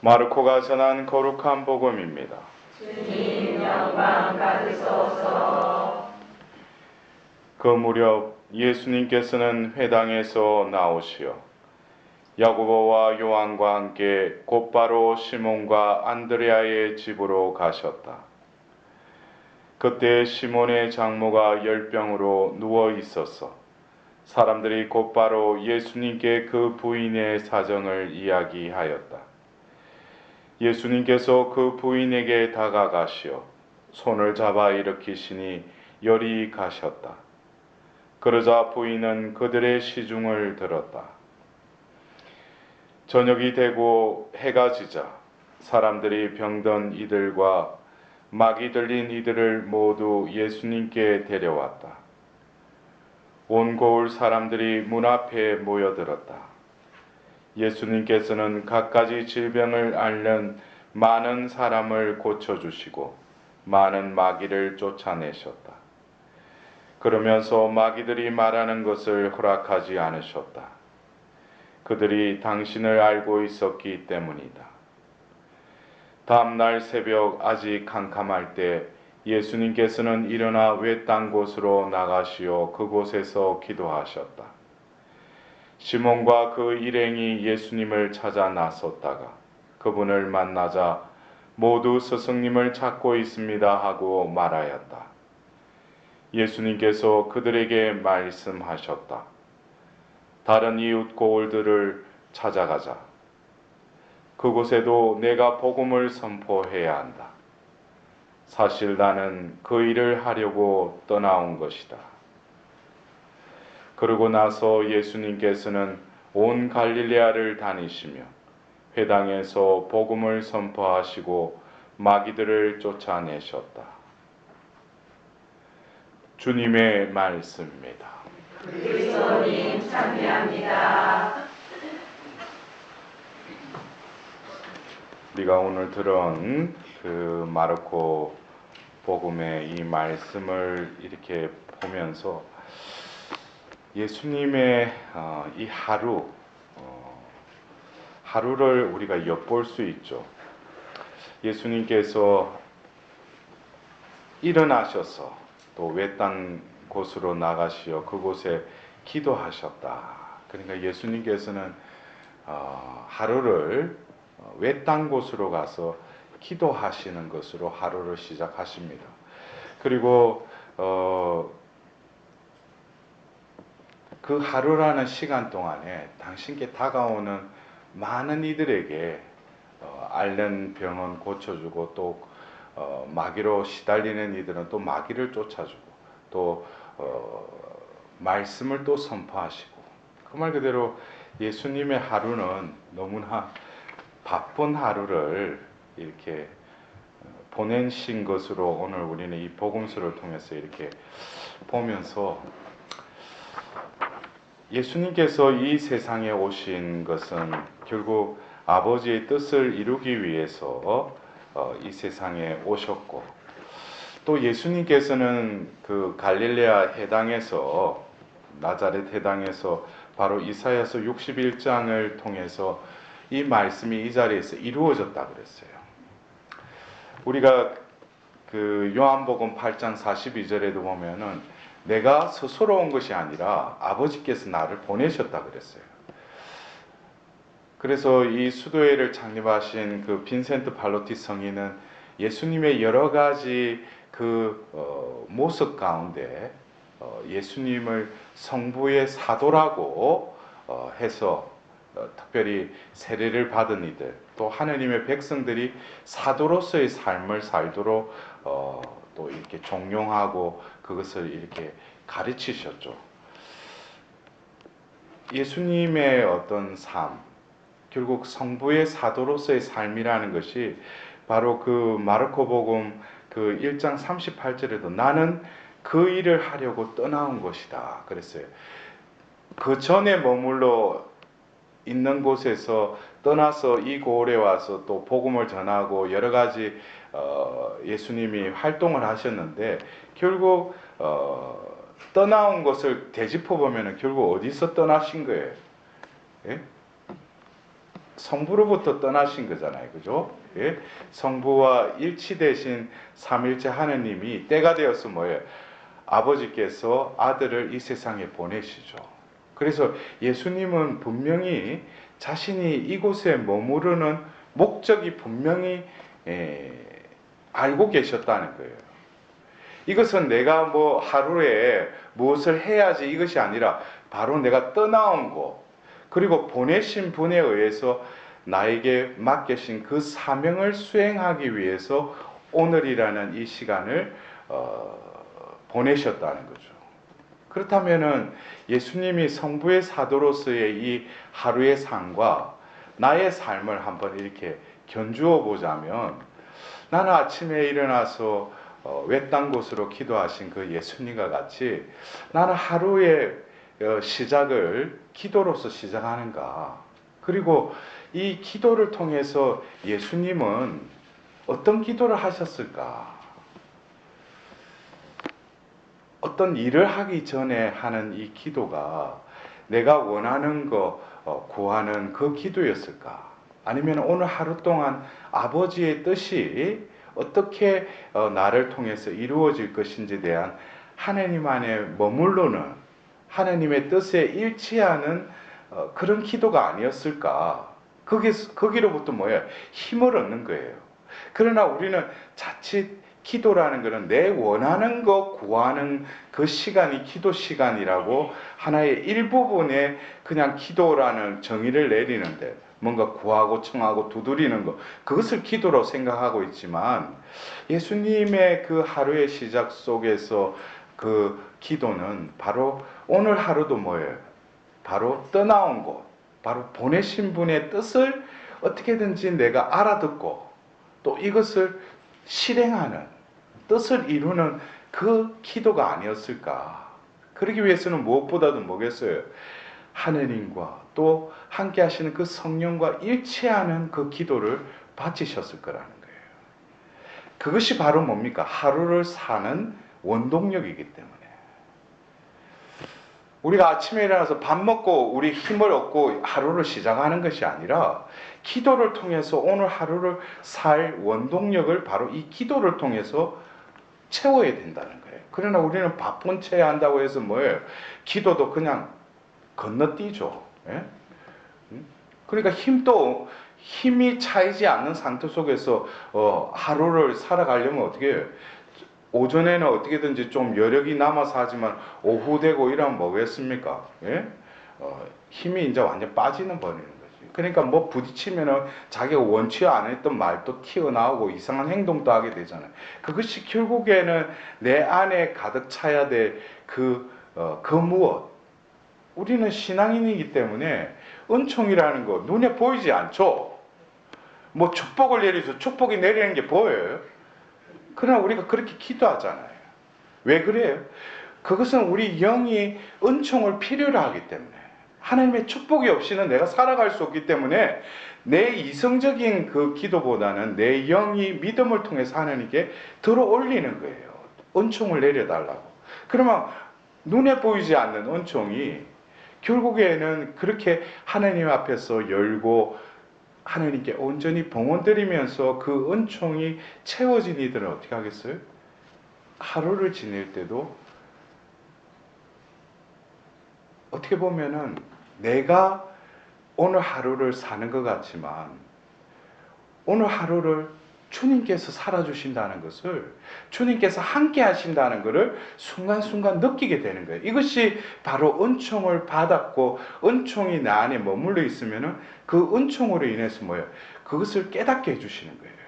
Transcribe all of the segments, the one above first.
마르코가 전한 거룩한 복음입니다. 주님 영광 받으소서. 그 무렵 예수님께서는 회당에서 나오시어 야고보와 요한과 함께 곧바로 시몬과 안드레아의 집으로 가셨다. 그때 시몬의 장모가 열병으로 누워 있었어. 사람들이 곧바로 예수님께 그 부인의 사정을 이야기하였다. 예수님께서 그 부인에게 다가가시어 손을 잡아 일으키시니 열이 가셨다. 그러자 부인은 그들의 시중을 들었다. 저녁이 되고 해가 지자 사람들이 병든 이들과 막이 들린 이들을 모두 예수님께 데려왔다. 온 고을 사람들이 문 앞에 모여들었다. 예수님께서는 갖가지 질병을 앓는 많은 사람을 고쳐주시고 많은 마귀를 쫓아내셨다. 그러면서 마귀들이 말하는 것을 허락하지 않으셨다. 그들이 당신을 알고 있었기 때문이다. 다음 날 새벽 아직 캄캄할 때 예수님께서는 일어나 외딴 곳으로 나가시어 그곳에서 기도하셨다. 시몬과 그 일행이 예수님을 찾아 나섰다가 그분을 만나자 모두 스승님을 찾고 있습니다 하고 말하였다. 예수님께서 그들에게 말씀하셨다. 다른 이웃 고을들을 찾아가자. 그곳에도 내가 복음을 선포해야 한다. 사실 나는 그 일을 하려고 떠나온 것이다. 그러고 나서 예수님께서는 온 갈릴레아를 다니시며 회당에서 복음을 선포하시고 마귀들을 쫓아내셨다. 주님의 말씀입니다. 그리스도님 찬미합니다. 우리가 오늘 들은 그 마르코 복음의 이 말씀을 이렇게 보면서 예수님의 어, 이 하루 어, 하루를 우리가 엿볼 수 있죠. 예수님께서 일어나셔서 또 외딴 곳으로 나가시어 그곳에 기도하셨다. 그러니까 예수님께서는 어, 하루를 어, 외딴 곳으로 가서 기도하시는 것으로 하루를 시작하십니다. 그리고 어, 그 하루라는 시간 동안에 당신께 다가오는 많은 이들에게 어, 앓는 병은 고쳐주고 또 어, 마귀로 시달리는 이들은 또 마귀를 쫓아주고 또 어, 말씀을 또 선포하시고 그 말 그대로 예수님의 하루는 너무나 바쁜 하루를 이렇게 어, 보내신 것으로 오늘 우리는 이 복음서를 통해서 이렇게 보면서 예수님께서 이 세상에 오신 것은 결국 아버지의 뜻을 이루기 위해서 어, 이 세상에 오셨고 또 예수님께서는 그 갈릴레아 해당에서 나자렛 해당에서 바로 이사야서 61장을 통해서 이 말씀이 이 자리에서 이루어졌다 그랬어요. 우리가 그 요한복음 8장 42절에도 보면은 내가 스스로 온 것이 아니라 아버지께서 나를 보내셨다 그랬어요. 그래서 이 수도회를 창립하신 그 빈센트 팔로티 성인은 예수님의 여러 가지 그 어, 모습 가운데 어, 예수님을 성부의 사도라고 어, 해서 어, 특별히 세례를 받은 이들 또 하느님의 백성들이 사도로서의 삶을 살도록 어, 또 이렇게 종용하고 그것을 이렇게 가르치셨죠. 예수님의 어떤 삶, 결국 성부의 사도로서의 삶이라는 것이 바로 그 마르코복음 그 1장 38절에도 나는 그 일을 하려고 떠나온 것이다. 그랬어요. 그 전에 머물러 있는 곳에서 떠나서 이 고을에 와서 또 복음을 전하고 여러 가지 어, 예수님이 활동을 하셨는데 결국 어, 떠나온 것을 되짚어 보면은 결국 어디서 떠나신 거예요? 예? 성부로부터 떠나신 거잖아요. 그죠? 예? 성부와 일치되신 삼일째 하느님이 때가 되어서 뭐예요? 아버지께서 아들을 이 세상에 보내시죠. 그래서 예수님은 분명히 자신이 이곳에 머무르는 목적이 분명히 에, 알고 계셨다는 거예요. 이것은 내가 뭐 하루에 무엇을 해야지 이것이 아니라 바로 내가 떠나온 곳, 그리고 보내신 분에 의해서 나에게 맡겨신 그 사명을 수행하기 위해서 오늘이라는 이 시간을 어, 보내셨다는 거죠. 그렇다면은 예수님이 성부의 사도로서의 이 하루의 삶과 나의 삶을 한번 이렇게 견주어 보자면 나는 아침에 일어나서 어, 외딴 곳으로 기도하신 그 예수님과 같이 나는 하루의 어, 시작을 기도로서 시작하는가. 그리고 이 기도를 통해서 예수님은 어떤 기도를 하셨을까? 어떤 일을 하기 전에 하는 이 기도가 내가 원하는 거 어, 구하는 그 기도였을까? 아니면 오늘 하루 동안 아버지의 뜻이 어떻게 어, 나를 통해서 이루어질 것인지에 대한 하나님 안에 머물러는 하나님의 뜻에 일치하는 어, 그런 기도가 아니었을까? 거기, 거기로부터 뭐예요? 힘을 얻는 거예요. 그러나 우리는 자칫 기도라는 것은 내 원하는 것 구하는 그 시간이 기도 시간이라고 하나의 일부분에 그냥 기도라는 정의를 내리는데 뭔가 구하고 청하고 두드리는 것 그것을 기도로 생각하고 있지만 예수님의 그 하루의 시작 속에서 그 기도는 바로 오늘 하루도 뭐예요? 바로 떠나온 곳, 바로 보내신 분의 뜻을 어떻게든지 내가 알아듣고 또 이것을 실행하는 뜻을 이루는 그 기도가 아니었을까. 그러기 위해서는 무엇보다도 뭐겠어요? 하느님과 또 함께 하시는 그 성령과 일치하는 그 기도를 바치셨을 거라는 거예요. 그것이 바로 뭡니까? 하루를 사는 원동력이기 때문에. 우리가 아침에 일어나서 밥 먹고 우리 힘을 얻고 하루를 시작하는 것이 아니라 기도를 통해서 오늘 하루를 살 원동력을 바로 이 기도를 통해서 채워야 된다는 거예요. 그러나 우리는 바쁜 채 한다고 해서 뭐예요? 기도도 그냥 건너뛰죠. 예? 음? 그러니까 힘도 힘이 차이지 않는 상태 속에서 어, 하루를 살아가려면 어떻게 해요? 오전에는 어떻게든지 좀 여력이 남아서 하지만 오후 되고 이러면 뭐겠습니까? 예? 어, 힘이 이제 완전 빠지는 거지. 그러니까 뭐 부딪히면은 자기가 원치 안 했던 말도 튀어나오고 이상한 행동도 하게 되잖아요. 그것이 결국에는 내 안에 가득 차야 될 그, 어, 그 무엇. 우리는 신앙인이기 때문에 은총이라는 거 눈에 보이지 않죠? 뭐 축복을 내려서 축복이 내리는 게 보여요? 그러나 우리가 그렇게 기도하잖아요. 왜 그래요? 그것은 우리 영이 은총을 필요로 하기 때문에 하나님의 축복이 없이는 내가 살아갈 수 없기 때문에 내 이성적인 그 기도보다는 내 영이 믿음을 통해서 하나님께 들어 올리는 거예요. 은총을 내려달라고. 그러면 눈에 보이지 않는 은총이 결국에는 그렇게 하나님 앞에서 열고 하나님께 온전히 봉헌드리면서 그 은총이 채워진 이들은 어떻게 하겠어요? 하루를 지낼 때도 어떻게 보면은 내가 오늘 하루를 사는 것 같지만 오늘 하루를 주님께서 살아주신다는 것을 주님께서 함께 하신다는 것을 순간순간 느끼게 되는 거예요. 이것이 바로 은총을 받았고 은총이 나 안에 머물러 있으면은 그 은총으로 인해서 뭐예요? 그것을 깨닫게 해주시는 거예요.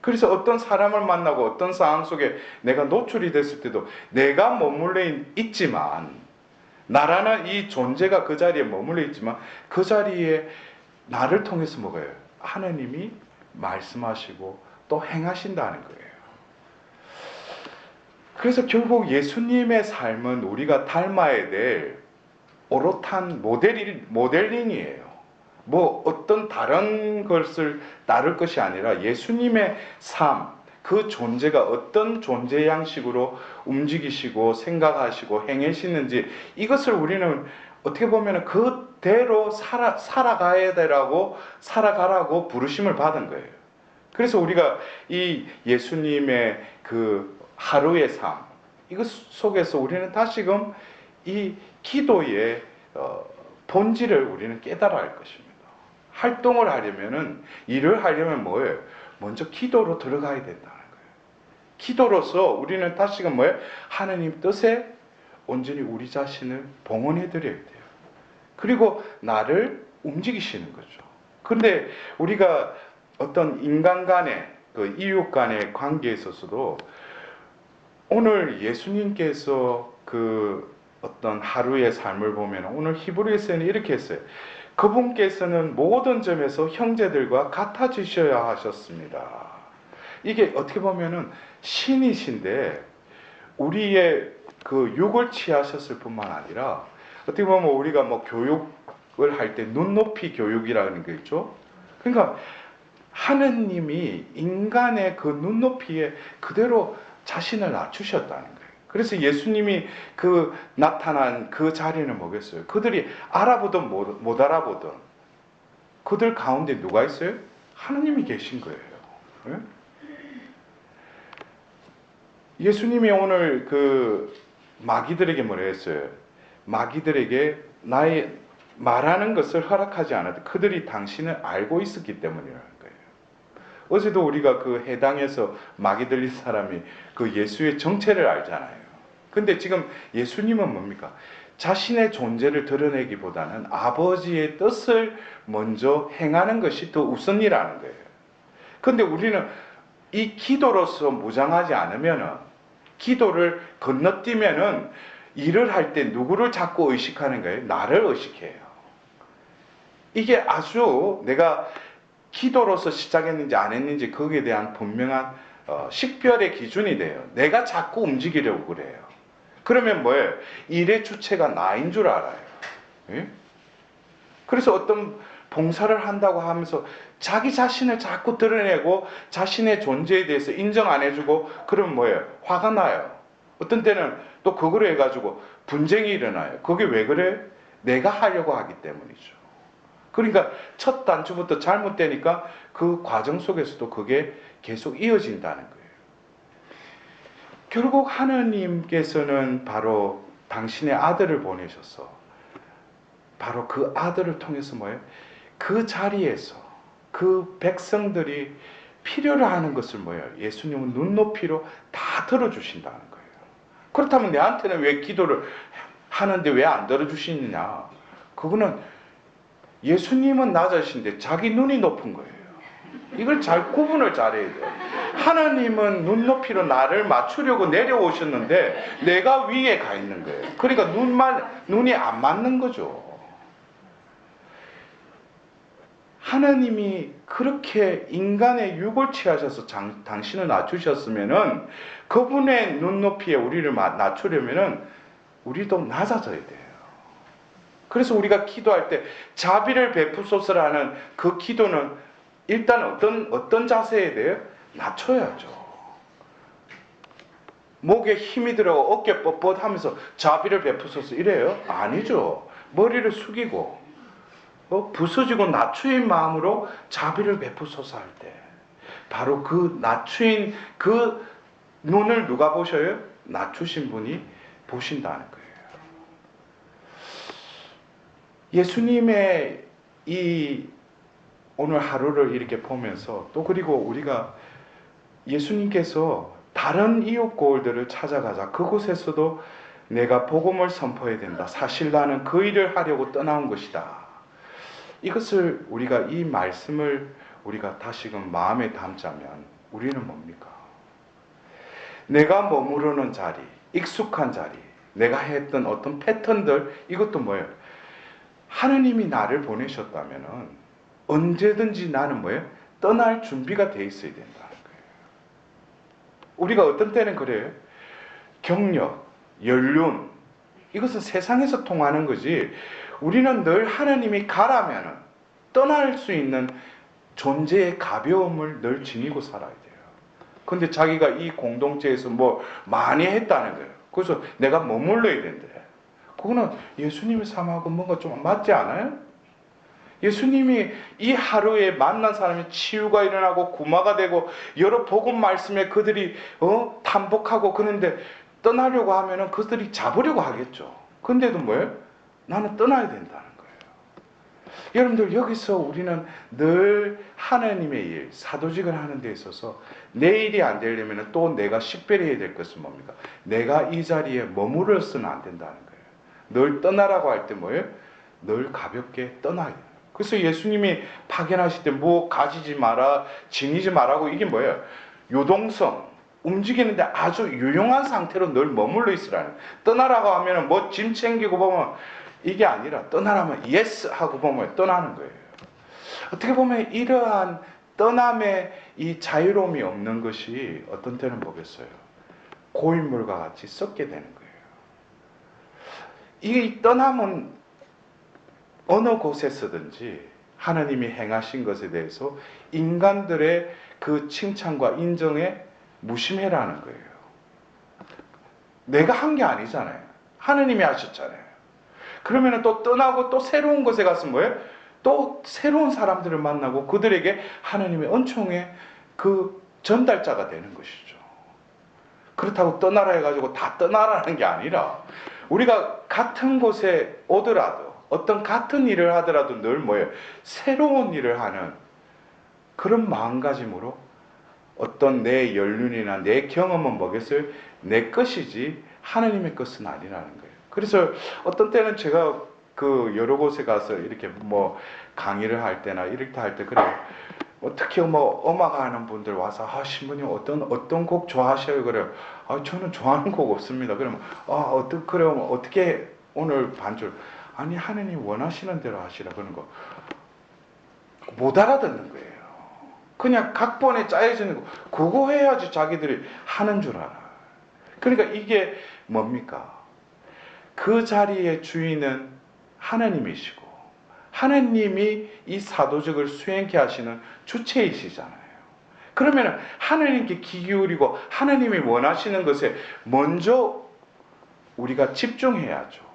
그래서 어떤 사람을 만나고 어떤 상황 속에 내가 노출이 됐을 때도 내가 머물러 있지만 나라는 이 존재가 그 자리에 머물러 있지만 그 자리에 나를 통해서 뭐가요? 하나님이 말씀하시고 또 행하신다는 거예요. 그래서 결국 예수님의 삶은 우리가 닮아야 될 오롯한 모델, 모델링이에요. 뭐 어떤 다른 것을 따를 것이 아니라 예수님의 삶, 그 존재가 어떤 존재 양식으로 움직이시고 생각하시고 행하시는지 이것을 우리는 어떻게 보면 그대로 살아, 살아가야 되라고 살아가라고 부르심을 받은 거예요. 그래서 우리가 이 예수님의 그 하루의 삶 이것 속에서 우리는 다시금 이 기도의 어, 본질을 우리는 깨달아야 할 것입니다. 활동을 하려면은 일을 하려면 뭐예요? 먼저 기도로 들어가야 거예요. 기도로서 우리는 다시금 뭐예요? 하나님 뜻에 온전히 우리 자신을 봉헌해 드려야 돼요. 그리고 나를 움직이시는 거죠. 근데 우리가 어떤 인간 간의 그 이웃 간의 관계에 있어서도 오늘 예수님께서 그 어떤 하루의 삶을 보면 오늘 히브리서는 이렇게 했어요. 그분께서는 모든 점에서 형제들과 같아지셔야 하셨습니다. 이게 어떻게 보면은 신이신데 우리의 그 육을 취하셨을 뿐만 아니라 어떻게 보면 우리가 뭐 교육을 할 때 눈높이 교육이라는 게 있죠. 그러니까 하느님이 인간의 그 눈높이에 그대로 자신을 낮추셨다는 거예요. 그래서 예수님이 그 나타난 그 자리는 뭐겠어요? 그들이 알아보든 못, 못 알아보든 그들 가운데 누가 있어요? 하느님이 계신 거예요. 예? 예수님이 오늘 그 마귀들에게 뭐라 했어요? 마귀들에게 나의 말하는 것을 허락하지 않았다. 그들이 당신을 알고 있었기 때문이라는 거예요. 어제도 우리가 그 해당에서 마귀 들린 사람이 그 예수의 정체를 알잖아요. 근데 지금 예수님은 뭡니까? 자신의 존재를 드러내기보다는 아버지의 뜻을 먼저 행하는 것이 더 우선이라는 거예요. 근데 우리는 이 기도로서 무장하지 않으면은 기도를 건너뛰면은 일을 할 때 누구를 자꾸 의식하는 거예요? 나를 의식해요. 이게 아주 내가 기도로서 시작했는지 안 했는지 거기에 대한 분명한 어, 식별의 기준이 돼요. 내가 자꾸 움직이려고 그래요. 그러면 뭐예요? 일의 주체가 나인 줄 알아요. 예? 그래서 어떤 봉사를 한다고 하면서 자기 자신을 자꾸 드러내고 자신의 존재에 대해서 인정 안 해주고 그러면 뭐예요? 화가 나요. 어떤 때는 또 그거로 해가지고 분쟁이 일어나요. 그게 왜 그래? 내가 하려고 하기 때문이죠. 그러니까 첫 단추부터 잘못되니까 그 과정 속에서도 그게 계속 이어진다는 거예요. 결국 하나님께서는 바로 당신의 아들을 보내셔서 바로 그 아들을 통해서 뭐예요? 그 자리에서 그 백성들이 필요로 하는 것을 뭐예요? 예수님은 눈높이로 다 들어주신다는 거예요. 그렇다면 내한테는 왜 기도를 하는데 왜 안 들어주시느냐? 그거는 예수님은 낮으신데 자기 눈이 높은 거예요. 이걸 잘 구분을 잘해야 돼요. 하나님은 눈높이로 나를 맞추려고 내려오셨는데 내가 위에 가 있는 거예요. 그러니까 눈만 눈이 안 맞는 거죠. 하나님이 그렇게 인간의 육을 취하셔서 장- 당신을 낮추셨으면은 그분의 눈높이에 우리를 마- 낮추려면은 우리도 낮아져야 돼요. 그래서 우리가 기도할 때 자비를 베푸소서라는 그 기도는 일단 어떤 어떤 자세에 대해 낮춰야죠. 목에 힘이 들어 어깨 뻣뻣하면서 자비를 베푸소서 이래요? 아니죠. 머리를 숙이고 어, 부서지고 낮추인 마음으로 자비를 베푸소서 할 때 바로 그 낮추인 그 눈을 누가 보셔요? 낮추신 분이 보신다는 거예요. 예수님의 이 오늘 하루를 이렇게 보면서 또 그리고 우리가 예수님께서 다른 이웃 고을들을 찾아가자 그곳에서도 내가 복음을 선포해야 된다. 사실 나는 그 일을 하려고 떠나온 것이다. 이것을 우리가 이 말씀을 우리가 다시금 마음에 담자면 우리는 뭡니까? 내가 머무르는 자리, 익숙한 자리, 내가 했던 어떤 패턴들 이것도 뭐예요? 하느님이 나를 보내셨다면은 언제든지 나는 뭐예요? 떠날 준비가 돼 있어야 된다는 거예요. 우리가 어떤 때는 그래요. 경력, 연륜 이것은 세상에서 통하는 거지. 우리는 늘 하나님이 가라면은 떠날 수 있는 존재의 가벼움을 늘 지니고 살아야 돼요. 근데 자기가 이 공동체에서 뭐 많이 했다는 거예요. 그래서 내가 머물러야 된대. 그거는 예수님의 삶하고 뭔가 좀 맞지 않아요? 예수님이 이 하루에 만난 사람이 치유가 일어나고 구마가 되고 여러 복음 말씀에 그들이 어 탄복하고 그런데 떠나려고 하면은 그들이 잡으려고 하겠죠. 근데도 뭐예요? 나는 떠나야 된다는 거예요. 여러분들 여기서 우리는 늘 하나님의 일, 사도직을 하는 데 있어서 내 일이 안 되려면 또 내가 식별해야 해야 될 것은 뭡니까? 내가 이 자리에 머무르서는 안 된다는 거예요. 늘 떠나라고 할 때 뭐예요? 늘 가볍게 떠나야 돼요. 그래서 예수님이 파견하실 때 뭐 가지지 마라, 지니지 마라고 이게 뭐예요? 요동성, 움직이는데 아주 유용한 상태로 늘 머물러 있으라는. 떠나라고 하면은 뭐짐 챙기고 보면 이게 아니라 떠나라면 예스 하고 보면 떠나는 거예요. 어떻게 보면 이러한 떠남의 이 자유로움이 없는 것이 어떤 때는 뭐겠어요? 고인물과 같이 썩게 되는 거예요. 이 떠남은 어느 곳에서든지 하나님이 행하신 것에 대해서 인간들의 그 칭찬과 인정에 무심해라는 거예요. 내가 한 게 아니잖아요. 하나님이 하셨잖아요. 그러면 또 떠나고 또 새로운 곳에 가서 뭐예요? 또 새로운 사람들을 만나고 그들에게 하나님의 은총의 그 전달자가 되는 것이죠. 그렇다고 떠나라 해가지고 다 떠나라는 게 아니라 우리가 같은 곳에 오더라도 어떤 같은 일을 하더라도 늘 뭐예요? 새로운 일을 하는 그런 마음가짐으로 어떤 내 연륜이나 내 경험은 뭐겠어요? 내 것이지 하나님의 것은 아니라는 거예요. 그래서 어떤 때는 제가 그 여러 곳에 가서 이렇게 뭐 강의를 할 때나 이렇게 할 때 그래요. 뭐 특히 뭐 음악 하는 분들 와서 아 신부님 어떤 어떤 곡 좋아하셔요 그래요. 아 저는 좋아하는 곡 없습니다. 그러면 아 어떻게 그래요 어떻게 오늘 반줄 아니 하느님 원하시는 대로 하시라 그러는 거못 알아듣는 거예요. 그냥 각본에 짜여져 있는 거 그거 해야지 자기들이 하는 줄 알아. 그러니까 이게 뭡니까? 그 자리의 주인은 하나님이시고 하나님이 이 사도직을 수행케 하시는 주체이시잖아요. 그러면 하나님께 귀 기울이고 하나님이 원하시는 것에 먼저 우리가 집중해야죠.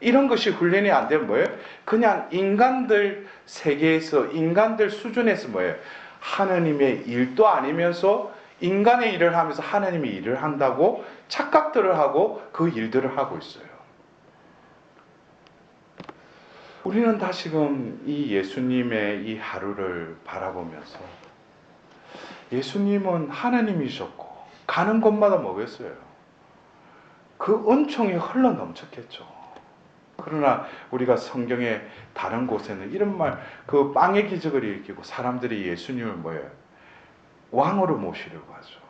이런 것이 훈련이 안 되면 뭐예요? 그냥 인간들 세계에서 인간들 수준에서 뭐예요? 하나님의 일도 아니면서 인간의 일을 하면서 하나님의 일을 한다고 착각들을 하고 그 일들을 하고 있어요. 우리는 다시금 이 예수님의 이 하루를 바라보면서 예수님은 하나님이셨고 가는 곳마다 뭐겠어요? 그 은총이 흘러 넘쳤겠죠. 그러나 우리가 성경의 다른 곳에는 이런 말, 그 빵의 기적을 일으키고 사람들이 예수님을 뭐예요? 왕으로 모시려고 하죠.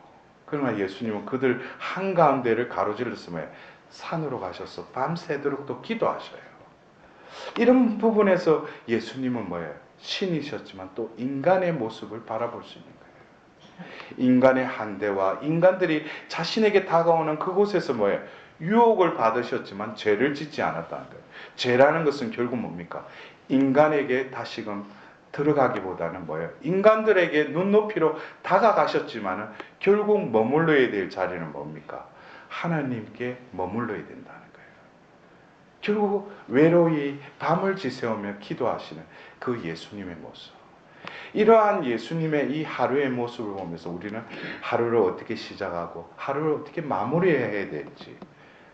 그러나 예수님은 그들 한가운데를 뭐예요? 산으로 가셔서 밤새도록 또 기도하셔요. 이런 부분에서 예수님은 뭐예요? 신이셨지만 또 인간의 모습을 바라볼 수 있는 거예요. 인간의 한대와 인간들이 자신에게 다가오는 그곳에서 뭐예요? 유혹을 받으셨지만 죄를 짓지 않았다는 거예요. 죄라는 것은 결국 뭡니까? 인간에게 다시금 들어가기보다는 뭐예요? 인간들에게 눈높이로 다가가셨지만은 결국 머물러야 될 자리는 뭡니까? 하나님께 머물러야 된다는 거예요. 결국 외로이 밤을 지새우며 기도하시는 그 예수님의 모습. 이러한 예수님의 이 하루의 모습을 보면서 우리는 하루를 어떻게 시작하고 하루를 어떻게 마무리해야 될지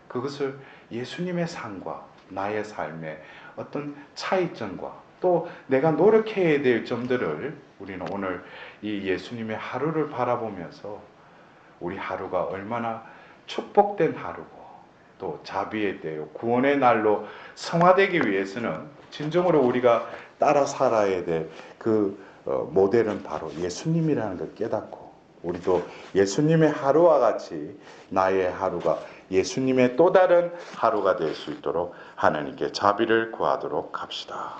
그것을 예수님의 삶과 나의 삶의 어떤 차이점과 또 내가 노력해야 될 점들을 우리는 오늘 이 예수님의 하루를 바라보면서 우리 하루가 얼마나 축복된 하루고 또 자비의 때요 구원의 날로 성화되기 위해서는 진정으로 우리가 따라 살아야 될 그 모델은 바로 예수님이라는 걸 깨닫고 우리도 예수님의 하루와 같이 나의 하루가 예수님의 또 다른 하루가 될 수 있도록 하나님께 자비를 구하도록 합시다.